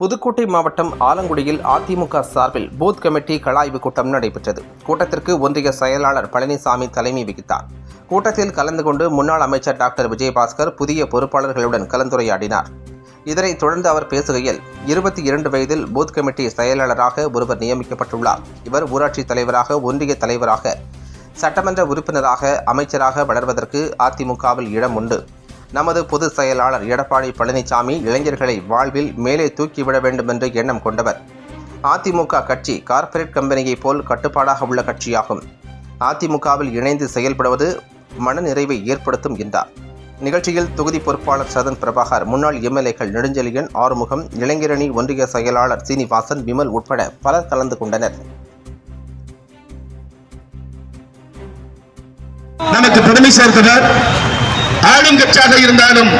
புதுக்கோட்டை மாவட்டம் ஆலங்குடியில் அதிமுக சார்பில் booth committee கலாய்வு கூட்டம் நடைபெற்றது. கூட்டத்திற்கு ஒன்றிய செயலாளர் பழனிசாமி தலைமை வகித்தார். கூட்டத்தில் கலந்து கொண்டு முன்னாள் அமைச்சர் டாக்டர் விஜயபாஸ்கர் புதிய பொறுப்பாளர்களுடன் கலந்துரையாடினார். இதனைத் தொடர்ந்து அவர் பேசுகையில் இருபத்தி இரண்டு வயதில் பூத் கமிட்டி செயலாளராக ஒருவர் நியமிக்கப்பட்டுள்ளார். இவர் ஊராட்சி தலைவராக ஒன்றிய தலைவராக சட்டமன்ற உறுப்பினராக அமைச்சராக வளர்வதற்கு அதிமுகவில் இடம் உண்டு. நமது பொதுச் செயலாளர் எடப்பாடி பழனிசாமி இளைஞர்களை வாழ்வில் மேலே தூக்கிவிட வேண்டும் என்று எண்ணம் கொண்டவர். அதிமுக கட்சி கார்ப்பரேட் கம்பெனியைப் போல் கட்டுப்பாடாக உள்ள கட்சியாகும். அதிமுகவில் இணைந்து செயல்படுவது மனநிறைவை ஏற்படுத்தும் என்றார். நிகழ்ச்சியில் தொகுதி பொறுப்பாளர் சதன் பிரபாகர் முன்னாள் எம்எல்ஏக்கள் நெடுஞ்செழியன் ஆறுமுகம் இளைஞரணி ஒன்றிய செயலாளர் சீனிவாசன் விமல் உட்பட பலர் கலந்து கொண்டனர். நமக்கு பெருமை சேர்த்தவர் ஆளுங்கட்சியாக இருந்தாலும்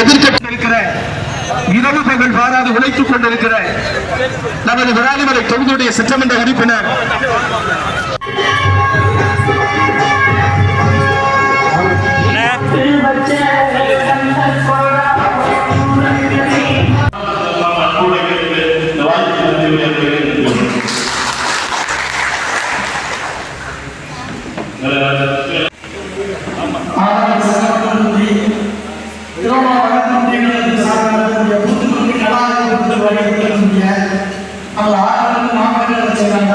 எதிர்கட்சி இருக்கிற இரவு பகல் வாராது உழைத்துக் கொண்டிருக்கிற நமது விராலிமலை தொகுதியுடைய சட்டமன்ற உறுப்பினர் ஆளுநர் வச்சிருக்காங்க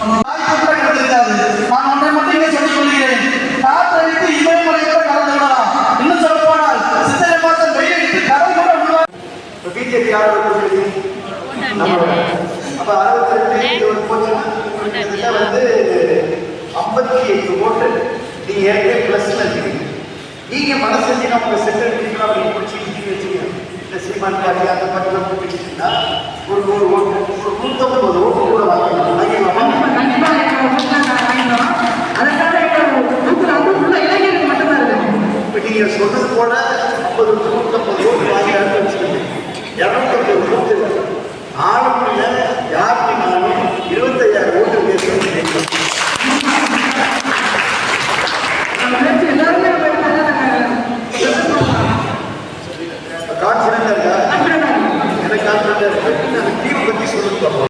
நம்ம நான் ஒன்றை மட்டுமே சொல்லிக் கொள்கிறேன். காற்றடித்து இமயமலையோட கலந்து விடலாம். இன்னும் சொல்ல சித்திரை மாதம் கடல் கூட விடுவார் பிஜேபி அப்ப அறுபத்தி ரெண்டு ஒரு போச்சுன்னா வந்து ஐம்பத்தி எட்டு ஓட்டு நீங்க ஏற்கனவே பிளஸ்ல இருக்கீங்க. நீங்க மனசு செஞ்சு நம்ம செட்டில் மீட்டிங் அப்படின்னு பிடிச்சி வச்சுக்கோங்க. இந்த சீமான் பாட்டி அந்த பாட்டிலாம் பிடிச்சிங்கன்னா ஒரு நூறு ஓட்டு ஒரு ஓட்டு கூட வாங்கிக்கலாம் வாங்கிடலாமா? இப்ப நீங்க